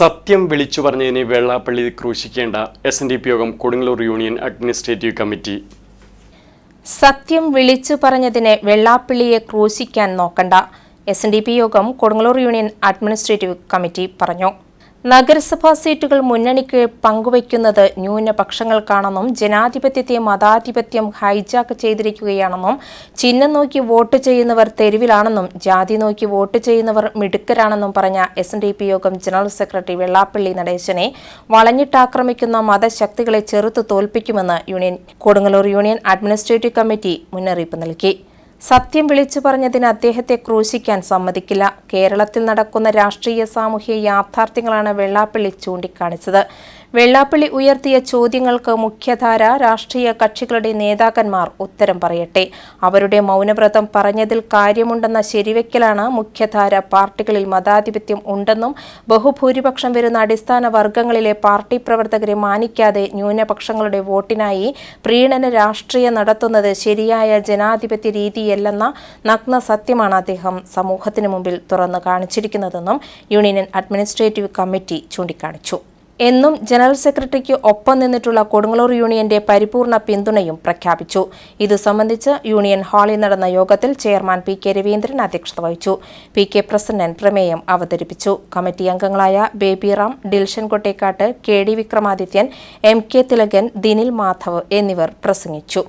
സത്യം വിളിച്ചു പറഞ്ഞതിന് വെള്ളാപ്പള്ളി ക്രൂശിക്കേണ്ട എസ് എൻ ഡി പി യോഗം കൊടുങ്ങല്ലൂർ യൂണിയൻ അഡ്മിനിസ്ട്രേറ്റീവ് കമ്മിറ്റി. സത്യം വിളിച്ചു പറഞ്ഞതിന് വെള്ളാപ്പള്ളിയെ ക്രൂശിക്കാൻ നോക്കണ്ട എസ് എൻ ഡി പി യോഗം കൊടുങ്ങല്ലൂർ യൂണിയൻ അഡ്മിനിസ്ട്രേറ്റീവ് കമ്മിറ്റി പറഞ്ഞു. നഗരസഭാ സീറ്റുകൾ മുന്നണിക്ക് പങ്കുവയ്ക്കുന്നത് ന്യൂനപക്ഷങ്ങൾക്കാണെന്നും ജനാധിപത്യത്തെ മതാധിപത്യം ഹൈജാക്ക് ചെയ്തിരിക്കുകയാണെന്നും ചിഹ്നം നോക്കി വോട്ട് ചെയ്യുന്നവർ തെരുവിലാണെന്നും ജാതി നോക്കി വോട്ട് ചെയ്യുന്നവർ മിടുക്കരാണെന്നും പറഞ്ഞ എസ് എൻ ഡി പി യോഗം ജനറൽ സെക്രട്ടറി വെള്ളാപ്പള്ളി നടേശനെ വളഞ്ഞിട്ടാക്രമിക്കുന്ന മതശക്തികളെ ചെറുത്തു തോൽപ്പിക്കുമെന്ന് union Kodungallur union administrative committee മുന്നറിയിപ്പ് നൽകി. സത്യം വിളിച്ചു പറഞ്ഞതിന് അദ്ദേഹത്തെ ക്രൂശിക്കാൻ സമ്മതിക്കില്ല. കേരളത്തിൽ നടക്കുന്ന രാഷ്ട്രീയ സാമൂഹ്യ യാഥാർത്ഥ്യങ്ങളാണ് വെള്ളാപ്പള്ളി ചൂണ്ടിക്കാണിച്ചത്. വെള്ളാപ്പള്ളി ഉയർത്തിയ ചോദ്യങ്ങൾക്ക് മുഖ്യധാര രാഷ്ട്രീയ കക്ഷികളുടെ നേതാക്കന്മാർ ഉത്തരം പറയട്ടെ. അവരുടെ മൗനവ്രതം പറഞ്ഞതിൽ കാര്യമുണ്ടെന്ന ശരിവെക്കലാണ് മുഖ്യധാര പാർട്ടികളിൽ മതാധിപത്യം ഉണ്ടെന്നും ബഹുഭൂരിപക്ഷം വരുന്ന അടിസ്ഥാന വർഗങ്ങളിലെ പാർട്ടി പ്രവർത്തകരെ മാനിക്കാതെ ന്യൂനപക്ഷങ്ങളുടെ വോട്ടിനായി പ്രീണന രാഷ്ട്രീയം നടത്തുന്നത് ശരിയായ ജനാധിപത്യ രീതിയല്ലെന്ന നഗ്ന സത്യമാണ് അദ്ദേഹം സമൂഹത്തിന് മുമ്പിൽ തുറന്നു കാണിച്ചിരിക്കുന്നതെന്നും യൂണിയൻ അഡ്മിനിസ്ട്രേറ്റീവ് കമ്മിറ്റി ചൂണ്ടിക്കാണിച്ചു. എന്നും ജനറൽ സെക്രട്ടറിക്ക് ഒപ്പം നിന്നിട്ടുള്ള കൊടുങ്ങല്ലൂർ യൂണിയന്റെ പരിപൂർണ പിന്തുണയും പ്രഖ്യാപിച്ചു. ഇതു സംബന്ധിച്ച് യൂണിയൻ ഹാളിൽ നടന്ന യോഗത്തിൽ ചെയർമാൻ പി കെ രവീന്ദ്രൻ അധ്യക്ഷത വഹിച്ചു. പി കെ പ്രസന്നൻ പ്രമേയം അവതരിപ്പിച്ചു. കമ്മിറ്റി അംഗങ്ങളായ Babyram Dilshan Kottekkat K D Vikramadithyan M K Thilakan Dinil Madhav എന്നിവർ പ്രസംഗിച്ചു.